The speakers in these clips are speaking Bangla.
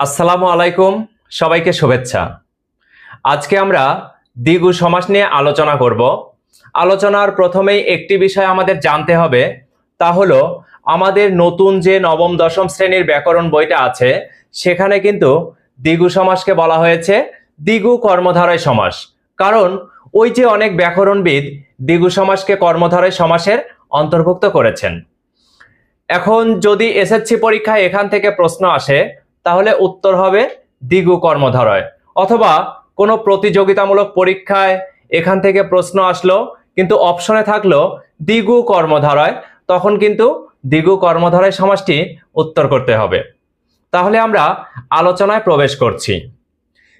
আসসালামু আলাইকুম, সবাইকে শুভেচ্ছা। আজকে আমরা দ্বিগু সমাস নিয়ে আলোচনা করব। আলোচনার প্রথমেই একটি বিষয় আমাদের জানতে হবে, তা হলো আমাদের নতুন যে নবম, দশম শ্রেণির ব্যাকরণ বইটা আছে, সেখানে কিন্তু দ্বিগু সমাসকে বলা হয়েছে দ্বিগু কর্মধারয় সমাস। কারণ ওই যে অনেক ব্যাকরণবিদ দ্বিগু সমাসকে কর্মধারয় সমাসের অন্তর্ভুক্ত করেছেন। এখন যদি এসএসসি পরীক্ষায় এখান থেকে প্রশ্ন আসে তাহলে উত্তর হবে দ্বিগু কর্মধারয়। অথবা কোনো প্রতিযোগিতামূলক পরীক্ষায় এখান থেকে প্রশ্ন আসলো, কিন্তু অপশনে থাকল দ্বিগু কর্মধারয়, তখন কিন্তু দ্বিগু কর্মধারয় সমাসটি উত্তর করতে হবে। তাহলে আমরা আলোচনায় প্রবেশ করছি।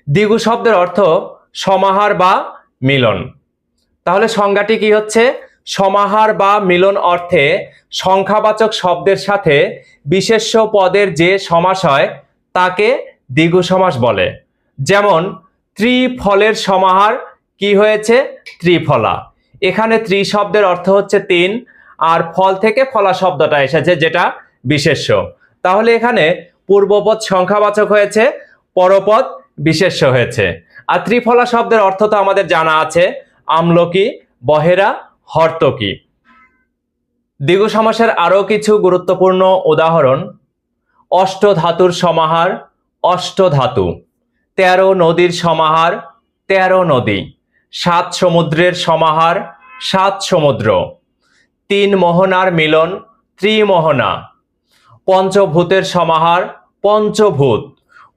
দ্বিগু শব্দের অর্থ সমাহার বা মিলন। তাহলে সংজ্ঞাটি কি হচ্ছে? সমাহার বা মিলন অর্থে সংখ্যাবাচক শব্দের সাথে বিশেষ্য পদের যে সমাস হয় তাকে দ্বিগু সমাস বলে। যেমন, ত্রিফলের সমাহার কি হয়েছে? ত্রিফলা। এখানে ত্রি শব্দের অর্থ হচ্ছে তিন, আর ফল থেকে ফলা শব্দটা এসেছে, যেটা বিশেষ্য। তাহলে এখানে পূর্বপদ সংখ্যাবাচক হয়েছে, পরপদ বিশেষ্য হয়েছে। আর ত্রিফলা শব্দের অর্থ তো আমাদের জানা আছে, আমলকি, বহেরা, হর্তকি। দ্বিগু সমাসের আরও কিছু গুরুত্বপূর্ণ উদাহরণ অষ্টধাতুর সমাহার, অষ্টধাতু। তেরো নদীর সমাহার, তেরো নদী। সাত সমুদ্রের সমাহার, সাত সমুদ্র। তিন মোহনার মিলন, ত্রিমোহনা। পঞ্চভূতের সমাহার, পঞ্চভূত।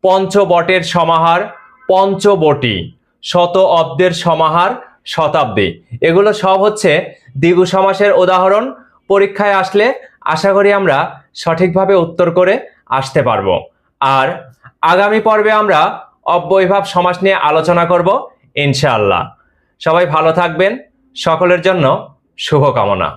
পঞ্চবটের সমাহার, পঞ্চবটি। শত অব্দের সমাহার, শতাব্দী। এগুলো সব হচ্ছে দ্বিগু সমাসের উদাহরণ। পরীক্ষায় আসলে আশা করি আমরা সঠিকভাবে উত্তর করে আসতে পারব। আর আগামী পর্বে আমরা অব্যয়ভাব সমাজ নিয়ে আলোচনা করব, ইনশাআল্লাহ। সবাই ভালো থাকবেন। সকলের জন্য শুভকামনা।